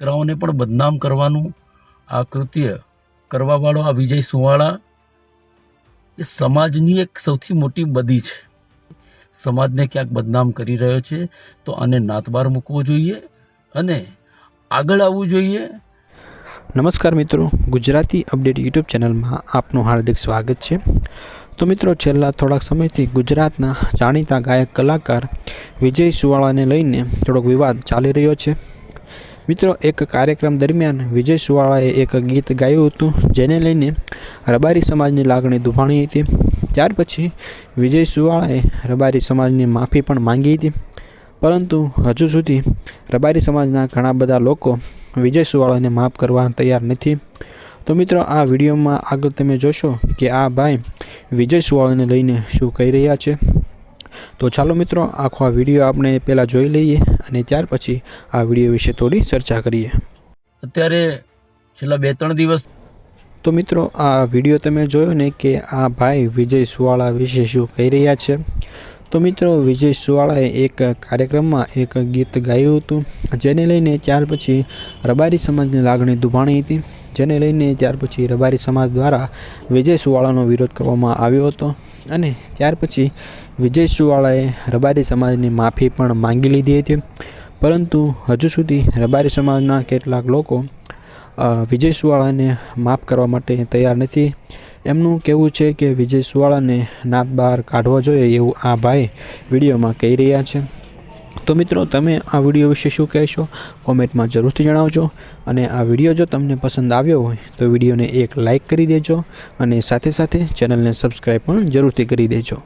દીકરાઓને પણ બદનામ કરવાનું આ કૃત્ય કરવાવાળો આ વિજય સુવાળા એ સમાજની એક સૌથી મોટી બદી છે. સમાજને ક્યાંક બદનામ કરી રહ્યો છે તો આને નાતબાર મૂકવો જોઈએ અને આગળ આવવું જોઈએ. નમસ્કાર મિત્રો, ગુજરાતી અપડેટ યુટ્યુબ ચેનલમાં આપનું હાર્દિક સ્વાગત છે. તો મિત્રો, છેલ્લા થોડાક સમયથી ગુજરાતના જાણીતા ગાયક કલાકાર વિજય સુવાળાને લઈને થોડોક વિવાદ ચાલી રહ્યો છે. મિત્રો, એક કાર્યક્રમ દરમિયાન વિજય સુવાળાએ એક ગીત ગાયું હતું, જેને લઈને રબારી સમાજની લાગણી દુભાણી હતી. ત્યાર પછી વિજય સુવાળાએ રબારી સમાજની માફી પણ માંગી હતી. પરંતુ હજુ સુધી રબારી સમાજના ઘણા બધા લોકો વિજય સુવાળાને માફ કરવા તૈયાર નથી. તો મિત્રો, આ વિડીયોમાં આગળ તમે જોશો કે આ ભાઈ વિજય સુવાળાને લઈને શું કહી રહ્યા છે. તો ચાલો મિત્રો આખો આ વીડિયો આપણે પહેલાં જોઈ લઈએ અને ત્યાર પછી આ વીડિયો વિશે થોડી ચર્ચા કરીએ. અત્યારે છેલ્લા બે ત્રણ દિવસ તો મિત્રો આ વીડિયો તમે જોયો ને કે આ ભાઈ વિજય સુવાળા વિશે શું કહી રહ્યા છે? તો મિત્રો વિજય સુવાળાએ એક કાર્યક્રમમાં એક ગીત ગાયું હતું જેને લઈને ત્યાર પછી રબારી સમાજની લાગણી દુભાણી હતી. જેને લઈને ત્યાર પછી રબારી સમાજ દ્વારા વિજય સુવાળાનો વિરોધ કરવામાં આવ્યો હતો. અને ત્યાર પછી વિજય સુવાળાએ રબારી સમાજની માફી પણ માંગી લીધી હતી. પરંતુ હજુ સુધી રબારી સમાજના કેટલાક લોકો વિજય સુવાળાને માફ કરવા માટે તૈયાર નથી. એમનું કહેવું છે કે વિજય સુવાળાને નાત બહાર કાઢવો જોઈએ એવું આ ભાઈ વિડીયોમાં કહી રહ્યા છે. તો મિત્રો, તમે આ વીડિયો વિશે શું કહેશો? કોમેન્ટમાં જરૂરથી જણાવજો. અને આ વીડિયો જો તમને પસંદ આવ્યો હોય, તો વિડીયોને એક લાઇક કરી દેજો અને સાથે સાથે ચેનલને સબસ્ક્રાઈબ પણ જરૂરથી કરી દેજો.